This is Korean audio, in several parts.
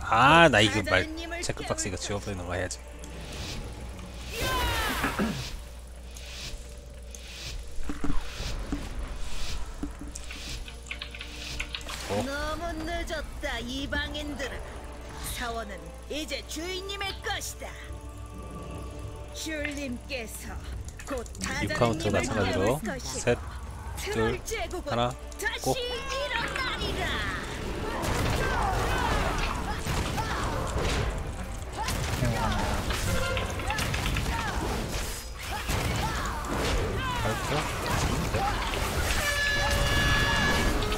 아 나 이거 말 체크박스 이거 지워버리는 거 해야지. 너무 늦었다 이방인들아. 사원은 이제 주인님의 것이다. 슐님께서 곧 6카운트 마찬가지로 셋 둘, 하나, 다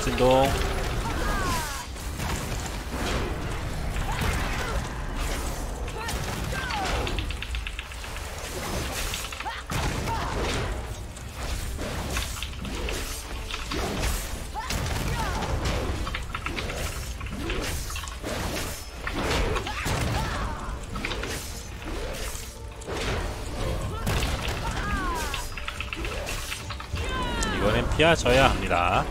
진동 피하셔야 합니다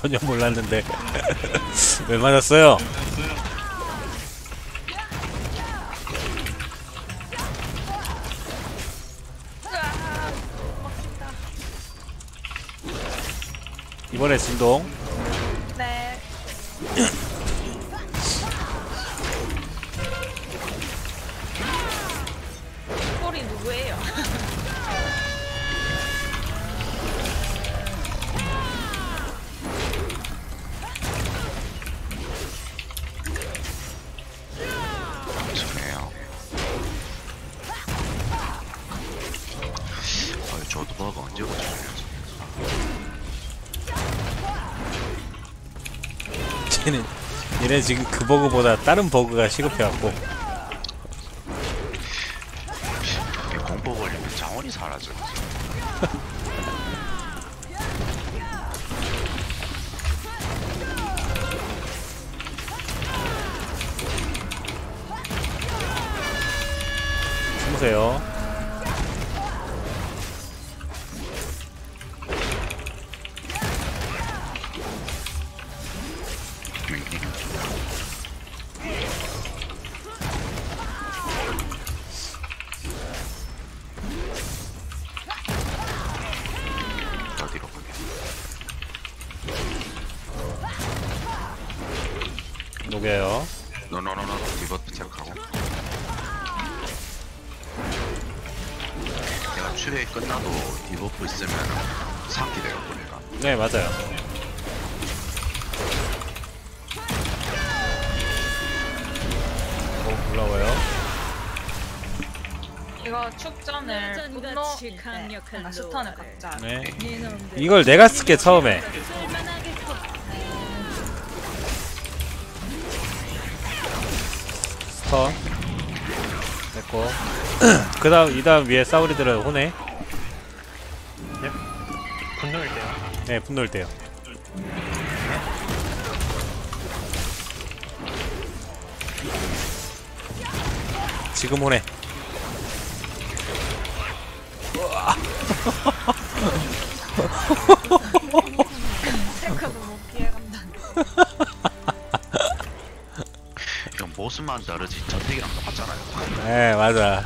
전혀 몰랐는데 왜 맞았어요? 이번에 진동 얘네 지금 그 버그보다 다른 버그가 시급해갖고. 공포 걸리면 자원이 사라져. 숨으세요 이거 축전을 분노인데 강력한 아, 스턴을. 각자. 네. 이걸 내가 쓸게 처음에. 스턴. 됐고. 그 다음 이 다음 위에 싸우리들은 혼해 분노일 때요. 네 분노일 때요. 지금 혼해 못 피해간다 이건 보스만 다르지 전택이랑 똑같잖아요. 네 맞아.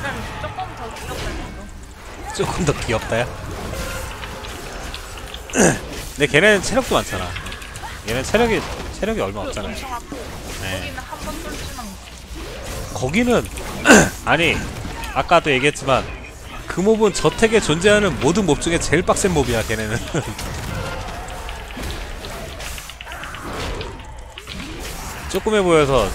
그럼 조금 더 귀엽다 이거 조금 더 귀엽다요? 근데 걔네는 체력도 많잖아. 얘는 체력이 체력이 얼마 없잖아요. 엄청 아프고 네. 거기는 한번 쏠지만 거기는 아니 아까도 얘기했지만 그 몹은 저택에 존재하는 모든 몹 중에 제일 빡센 몹이야 걔네는. 조그매 보여서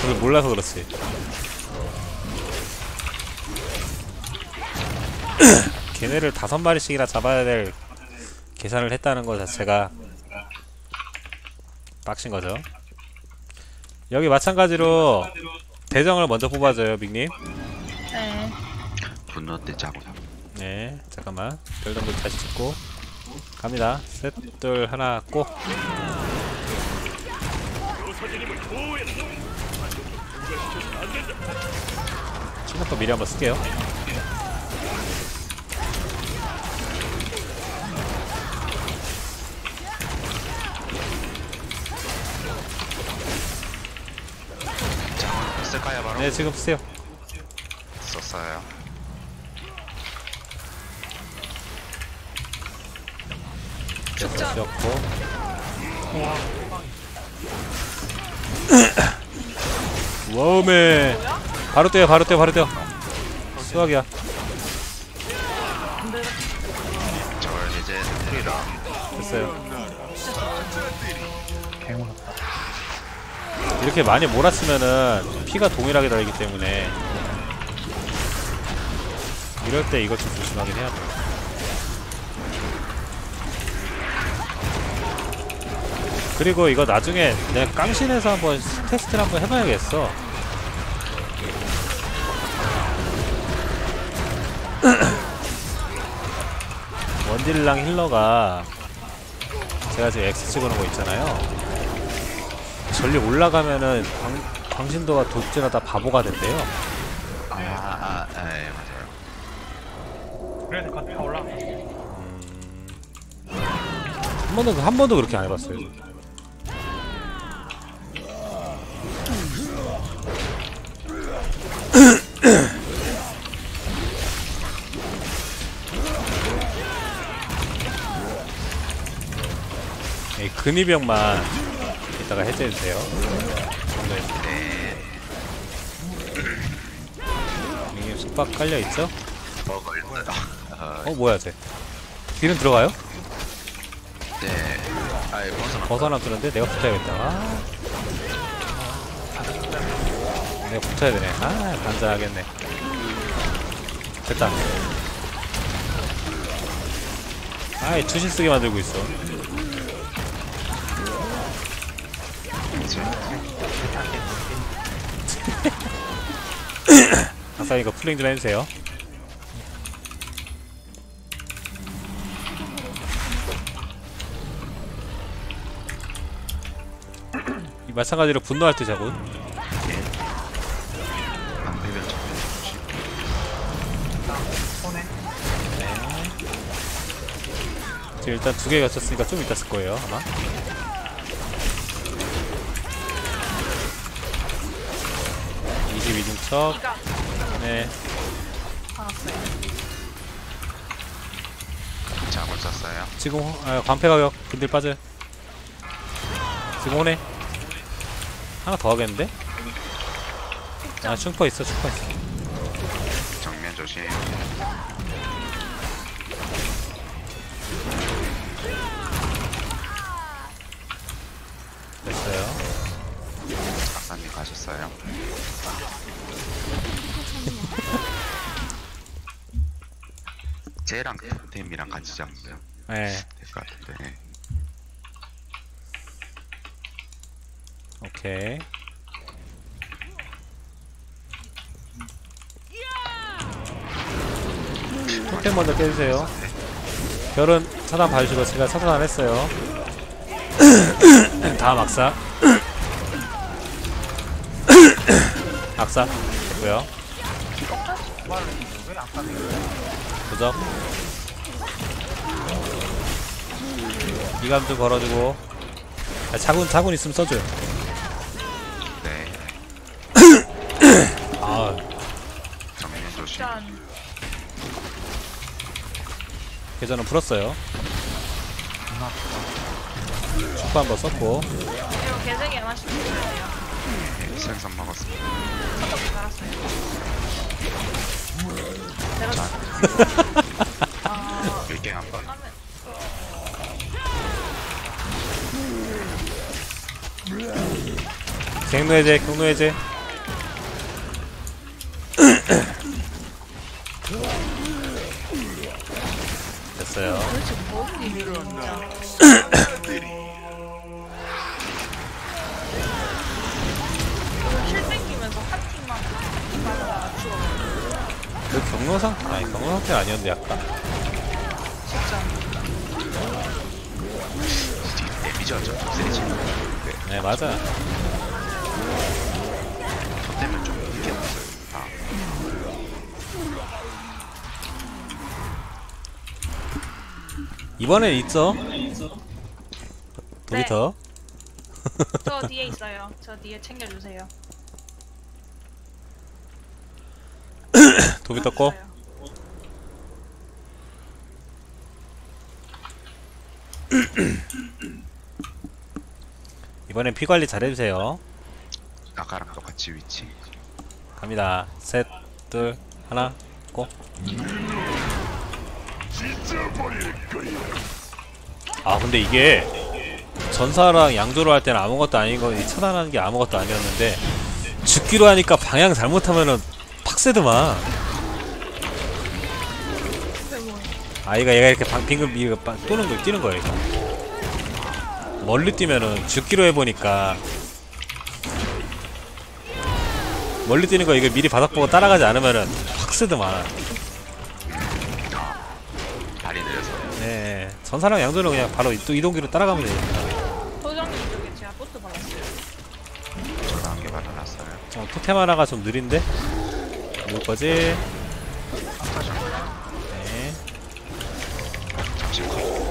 저를 몰라서 그렇지. 걔네를 다섯 마리씩이나 잡아야 될 계산을 했다는 것 자체가 빡신 거죠. 여기 마찬가지로 대정을 먼저 뽑아줘요 빅님 네. 분노 때 짜고. 네 잠깐만 별정도 다시 찍고 갑니다 셋 둘 하나 고 신나거 미리 한번 쓸게요 쓸까요 바로? 네 지금 쓰세요. 축전. 쓰셨고 와우메 바로 뛰어 바로 뛰어 바로 뛰어. 수학이야. 저걸 이제 풀이라. 됐어요. 이렇게 많이 몰았으면은 피가 동일하게 달기 때문에 이럴 때 이것 좀 조심하긴 해야 돼 그리고 이거 나중에 내가 깡신에서 한번 테스트를 한번 해봐야겠어. 원딜랑 힐러가 제가 지금 X 찍어놓은 거 있잖아요. 전리 올라가면은 광, 광신도가 도찌가 다 바보가 된대요. 아, 아, 아, 예, 맞아요. 한 번도 한 번도 그렇게 안 해봤어요 근위병만 이따가 해제해주세요 네. 이게 숙박 깔려있죠? 먹을 듯. 어, 어 뭐야 쟤 딜은 들어가요? 네. 아이, 벗어나. 뜨는데 내가 붙어야겠다. 아. 내가 붙어야 되네. 아, 반자하겠네. 됐다. 아이, 투신 쓰게 만들고 있어. 아싸, 이거 플링 좀 해주세요. 이 마찬가지로 분노할 때 자군. 지금 일단 두개 겹쳤으니까 좀 이따 쓸 거예요, 아마. 척. 네. 자골 썼어요. 지금 호- 아, 관패 가격 근딜 빠져 지금 오네. 하나 더 하겠는데? 아 충퍼 있어 충퍼 있어 쟤랑 템이랑 같이 잡으면 네. 될것 같은데. 오케이. 토템 먼저 깨주세요. 별은 차단 봐주시고 제가 차단 했어요. 다음 악사. 악사. 됐고요? 도적 이감도 걸어주고 아, 자군 자군 있으면 써줘요 네. 아 조심. 축전. 계좌는 풀었어요 축구 한번 썼고 이거 개색이 하나씩 주셔야 돼요. 네, 생선 먹었습니다. 첫번 달았어요. 내가 아, 일갱 한 번. 하면 경로 해제, 경로 해제. 됐어요. 그 경로 상태 아니 경로 상태 아니었는데 약간. 진짜. 데미지 완전 세지. 네 맞아 저 때문에 좀 늦게 났어요. 아, 이번엔 있어 도비터 저 뒤에 있어요. 저 뒤에 챙겨주세요. 도비터 거 있어요. 이번엔 피 관리 잘 해주세요. 아까랑 똑같이 위치. 갑니다. 셋둘 하나 고. 아 근데 이게 전사랑 양조로 할 때는 아무것도 거 차단하는 게 아무것도 아니었는데 죽기로 하니까 방향 잘못하면은 팍세드만. 아 얘가 얘가 이렇게 방, 빙글 이거 빠- 도는 거 뛰는 거야 이거 멀리 뛰면은 죽기로 해보니까 멀리 뛰는 거 이거 미리 바닥 보고 따라가지 않으면은 팍세드만 발이 느려서. 네 전사랑 양조는 그냥 바로 또 이동기로 따라가면 되니까 소정님 쪽에 제가 포트 발랐어요. 저도 한개 발라놨어요. 어, 토템 하나가 좀 느린데? 누울 거지? 네. 잠시 컷.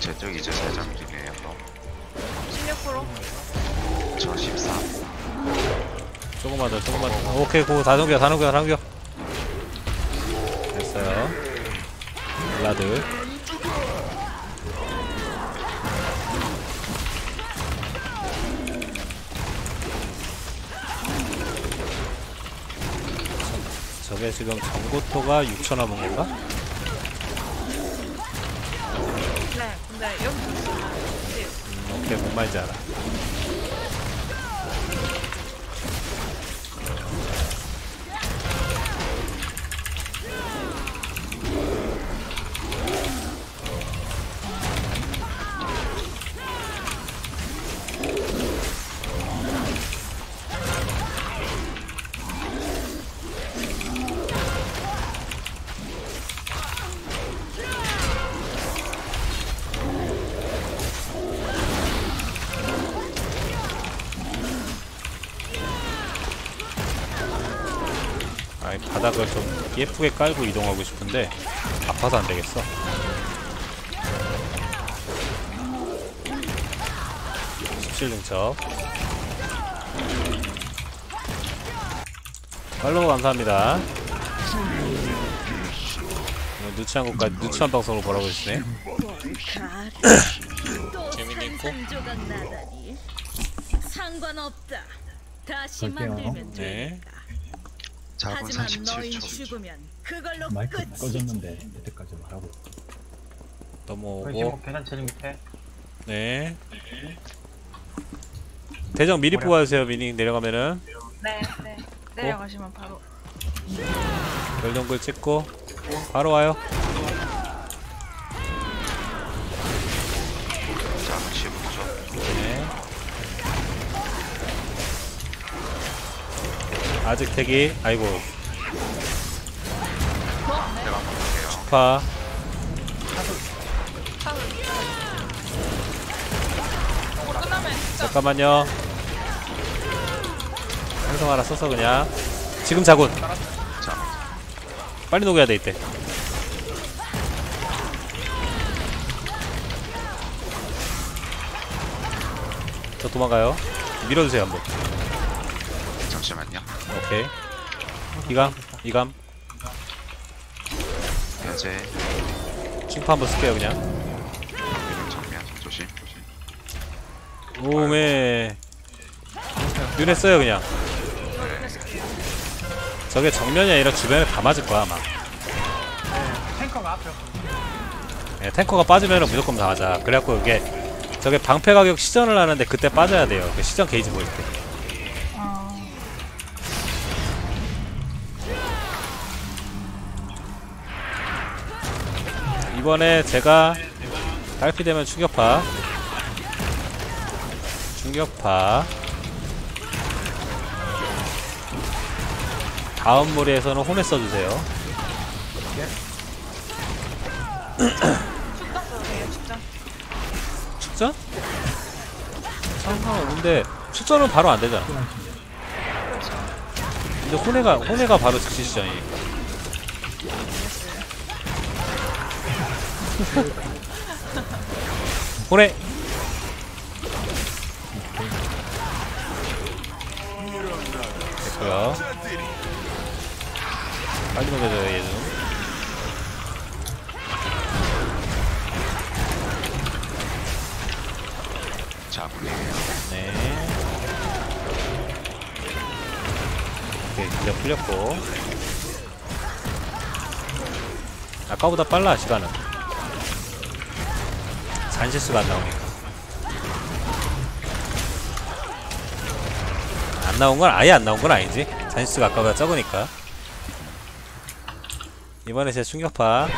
제쪽 이제 세장 중이에요. 또. 16%. 저 13. 조금만 더, 조금만 더. 오케이, 고, 다 넘겨, 다 넘겨, 다 넘겨. 됐어요. 블라드. 저- 저게 지금 정고토가 6천 남은 건가? 음, 오케 바닥을 좀 예쁘게 깔고 이동하고 싶은데, 아파서 안 되겠어. 십칠 등첩. 팔로우 감사합니다. 뭐 누추한 것까지 누추한 방송으로 보라고 해주시네. 또 재밌겠고? 상관없다 다시. 만들면 네. 되니까 자본 하지만 너희 37초. 죽으면 그걸로 마이크 끝이지 꺼졌는데 이때까지 말하고 넘어오고. 계단 제일 밑에 네. 대정 미리 뽑아주세요, 미니 내려가면은. 네, 네. 내려가시면 바로. 별동굴 찍고, 바로 와요. 아직 대기, 아이고, 내가 한번 볼게요. 파. 차를. 이거 끝나면 진짜 잠깐만요. 행성 하나 써서 그냥. 지금 자군. 자, 빨리 녹여야 돼, 이때. 저 도망가요. 밀어주세요, 한번. 잠시만요. 오케이. 이감, 이감. 배제, 충파 한번 쓸게요, 그냥. 이런 정면 조심. 오메. 눈에 써요, 그냥. 끝냈을게요. 저게 정면이 아니라 주변에 다 맞을 거야, 아마. 탱커가 앞에 예, 탱커가 빠지면 무조건 다 맞아. 그래갖고 이게 저게 방패 가격 시전을 하는데 그때 빠져야 돼요. 그 시전 게이지 보일 때. 이번에 제가 딸피 되면 충격파. 충격파. 다음 무리에서는 혼에 써주세요. 축전 축전? 상관없는데 축전은 바로 안 되잖아. 그렇죠 근데 혼내가 혼내가 바로 즉시 시전이. 혼내. 됐고요. 빨리 먹여줘요 얘 좀. 네. 오케이, 이제 풀렸고. 아까보다 빨라, 시간은. 잔실수가 안 나오니까. 안 나온 건 아예 안 나온 건 아니지. 잔실수가 아까보다 적으니까. 이번에 제 충격파.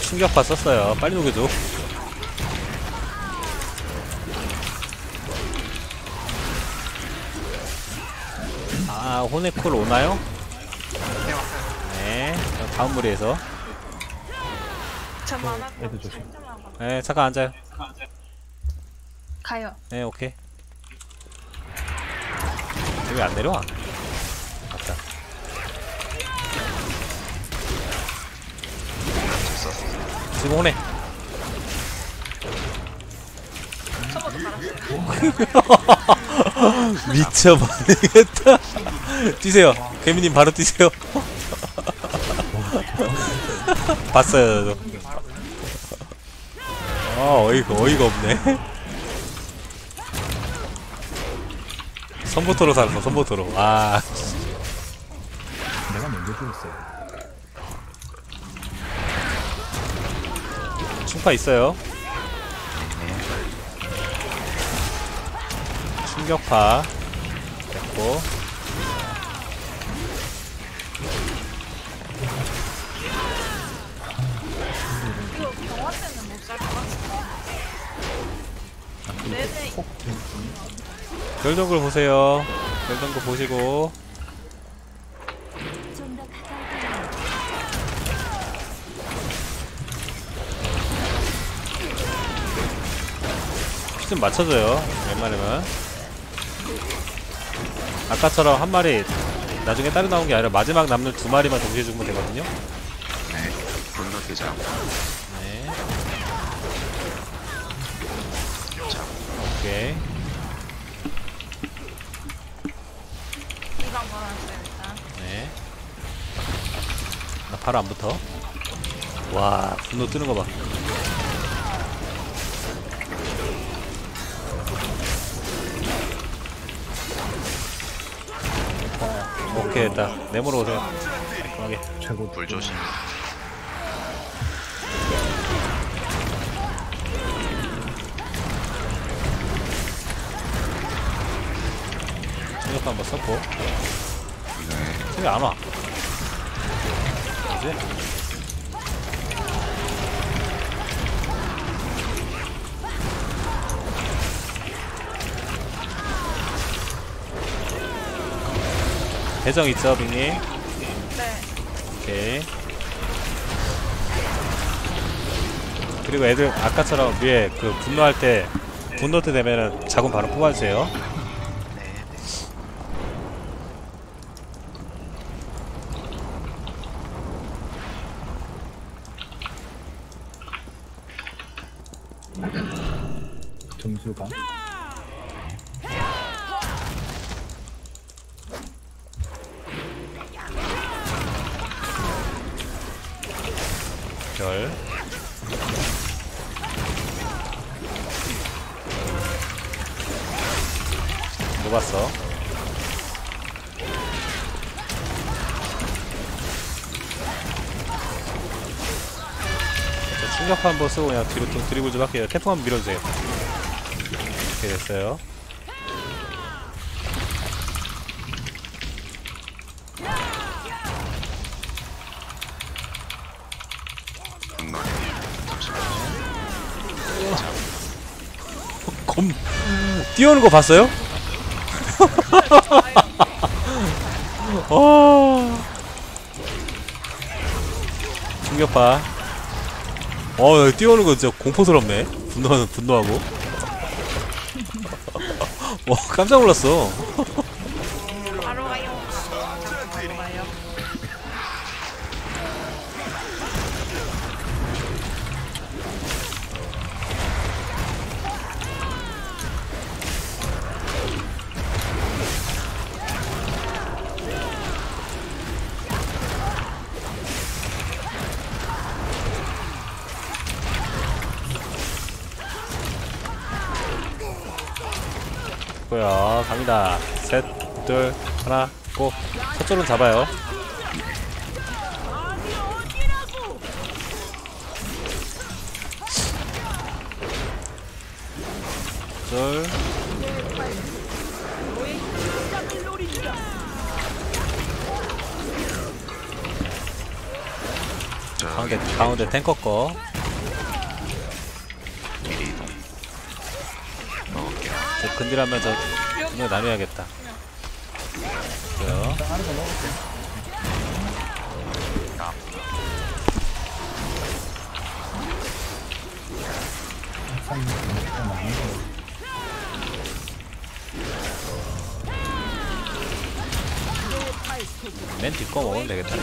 충격파 썼어요. 빨리 녹여줘. 아, 호네콜 오나요? 네. 그럼 다음 무리에서. 저만 하고 애들 조심. 네, 잠깐 앉아요. 가요 네, 오케이. 여기 안 내려와. 맞다. 지금 갈았어요 미쳐버리겠다. 뛰세요. 개미님 바로 뛰세요. 봤어요, 저도. 아, 어이가, 어이가 없네. 선보토로 살았어, 선보토로. 아, 내가 먼저 죽었어요. 충파 있어요. 충격파. 됐고. 별정글 보세요. 별정글 보시고. 피좀 맞춰줘요. 웬만하면. 아까처럼 한 마리 나중에 따로 나온 게 아니라 마지막 남는 두 마리만 동시에 죽으면 되거든요. 네. 분노기장. 오케이. 하세요 일단 네. 나 바로 안 붙어. 와, 분노 뜨는 거 봐. 오케이, 됐다. 네모로 오세요. 깔끔하게. 최고. 불 조심. 충격도 한번 썼고. 네. 충격 안 와. 뭐지? 대정 있죠, 빅님? 네 오케이. 그리고 애들 아까처럼 위에 그 분노할 때 분노 때 되면은 자군 바로 뽑아주세요. 점수가 별. 녹았어. 자, 충격파 한번 쓰고 그냥 뒤로 좀 드리블 좀 할게요. 태풍 한번 밀어주세요. 이렇게 됐어요. 뛰어오는 거 봤어요? 어. 충격파. 어, 뛰어오는 거 진짜 공포스럽네. 분노하는 분노하고. 와, 깜짝 놀랐어. 갑니다. 셋, 둘, 하나, 고. 첫 줄은 잡아요. 둘, 저 가운데, 가운데 탱커 거. 미리 이동. 근딜하면서 분명 나눠야겠다. 그래요. 맨 뒷거 먹으면 되겠다.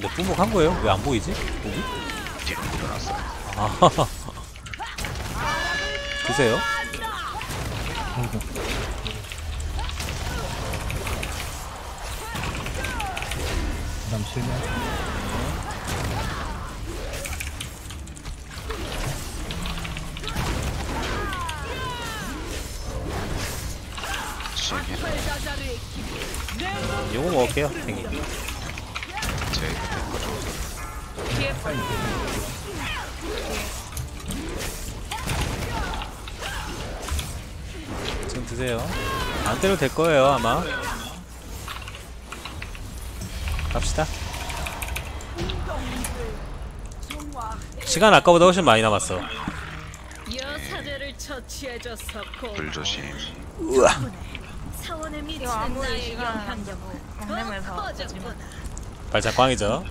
어, 내 뿜복한 거예요? 왜 안 보이지? 여기? 뒤로 밀어놨어요. 아, 드세요. 그 다음 실명. 시행해. 요거 먹을게요, 탱이. 지금 드세요. 안 때려도 될 거예요, 아마. 갑시다. 시간 아까보다 훨씬 많이 남았어. 여사제를 처치해줘서 고마워. 불 조심. 사원에 미치는 이거 아무리 나의 시간 영향력은 막내면서 더 커졌구나. 발작 꽝이죠.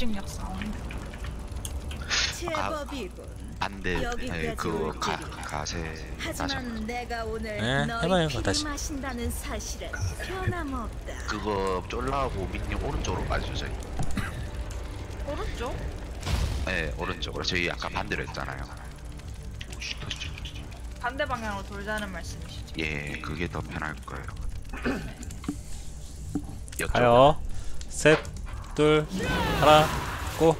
집중력 싸움. 제법이군. 안돼. 여기까지 네, 그거 올 가. 가세. 하지만 내가 오늘 네, 해봐요, 피를 다시. 마신다는 사실은 변함없다. 그거 쫄라하고 민님 오른쪽으로 빠지죠 저희. 오른쪽? 네 오른쪽으로 저희 아까 반대로 했잖아요. 반대 방향으로 돌자는 말씀이시죠? 예 그게 더 편할 거예요. 가요. 셋, 둘, 하나, 고.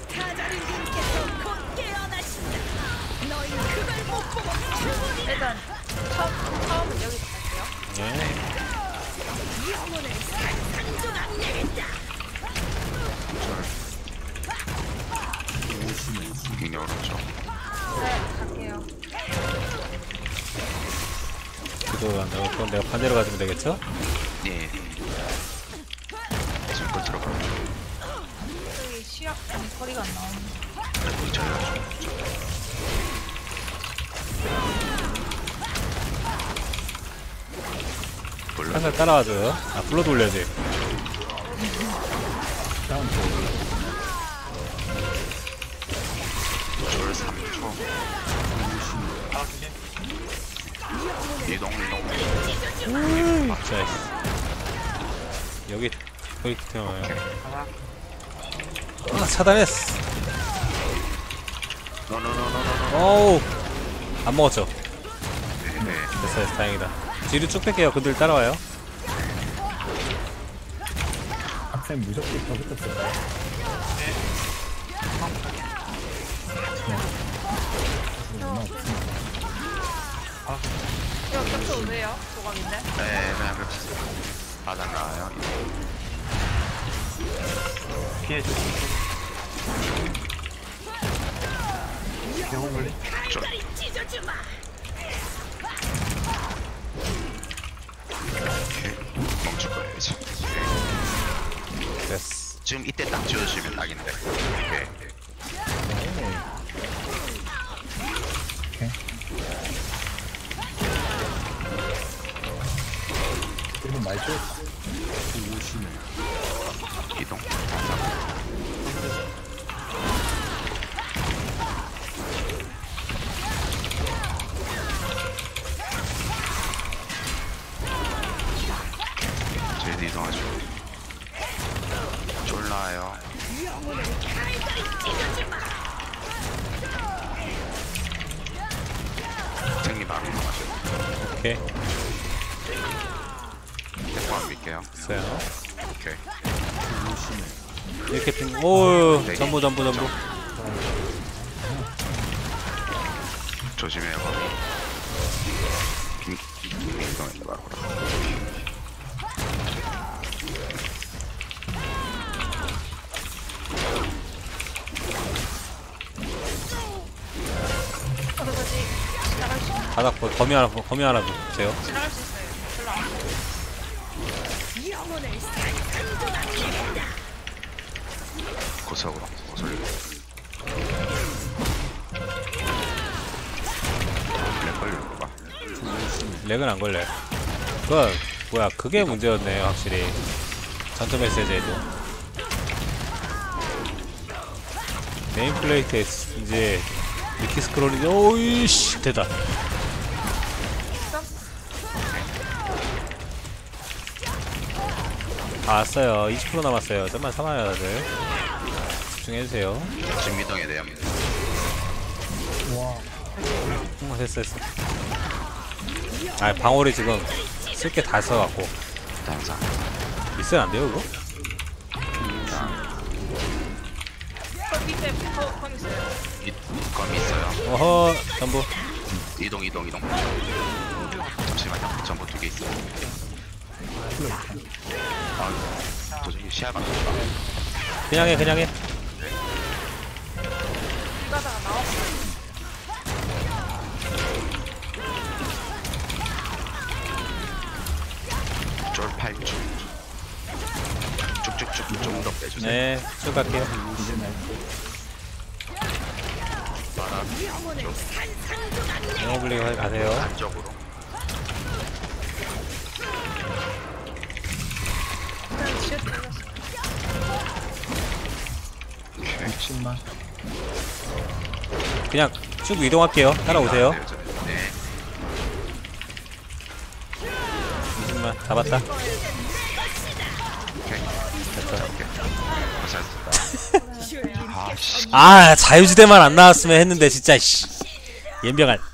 일단 처음 처음은 여기서 갈게요. 예. 민님 오른쪽. 네, 갈게요. 그도 안 되고, 그럼 내가 반대로 가주면 되겠죠? 예. 소리가 안 저요. 몰라. 살살 따라와줘요. 아, 불러 돌려야지. 다음 거. 쫄 3초. 이동 이동. 자, 여기, 여기 태어나요. 아, 차단했어. 어우. 안 먹었죠? 네. 됐어, 됐어, 다행이다. 뒤로 쭉 뺄게요. 그들 따라와요. 학생 무조건 더 붙었을까요? 이거 겹쳐 오세요. 네, 그냥 그렇게 바닥 나와요. 뒤에 좀. 병원 찢어주마. 오케이. 멈출 이제. 됐어 지금 이때 딱 지워주시면 딱인데. 오케이. 오케이. 이건 말죠? 이동. 졸라요. 생리 바로 이동하죠. 오케이 안 밀게요. 됐어요 오케이. 이렇게 핑 오우 전부 전부 전부 조심해요. 거기. 빙, 빙 이동했다 바로. 어디까지 바닥 보- 거미 하나 보- 거미 하나 보세요 지나갈 수 있어요. 별로 안 아파요. 영혼을 산산조각해 고속으로 고솔. 렉 걸리는 거 봐. 렉은 안 걸려요 그 뭐야 그게 문제였네요 확실히 전투 메시지에도 네임 플레이트에 이제 미키 스크롤이 오이씨 됐다 다 왔어요 20% 남았어요 좀만 참아요 다들 집중해주세요 이동해야 돼요. 와, 응, 됐어 됐어 아 방울이 지금 쓸 게 다 써갖고 단사. 있으면 안 돼요 그거? 그 밑에 거, 거기 있어요. 이 검이 있어요. 어허 전부 이동 이동 이동. 잠시만요. 전부 두 개 있어요. 그냥 해 그냥 해. 네, 쭉 갈게요. 이제 날 영어 블링 가세요. 안쪽으로. 50만. 그냥 쭉 이동할게요. 따라오세요. 20만 잡았다. 아, 아 자유지대만 안 나왔으면 했는데 진짜 씨. 연병알.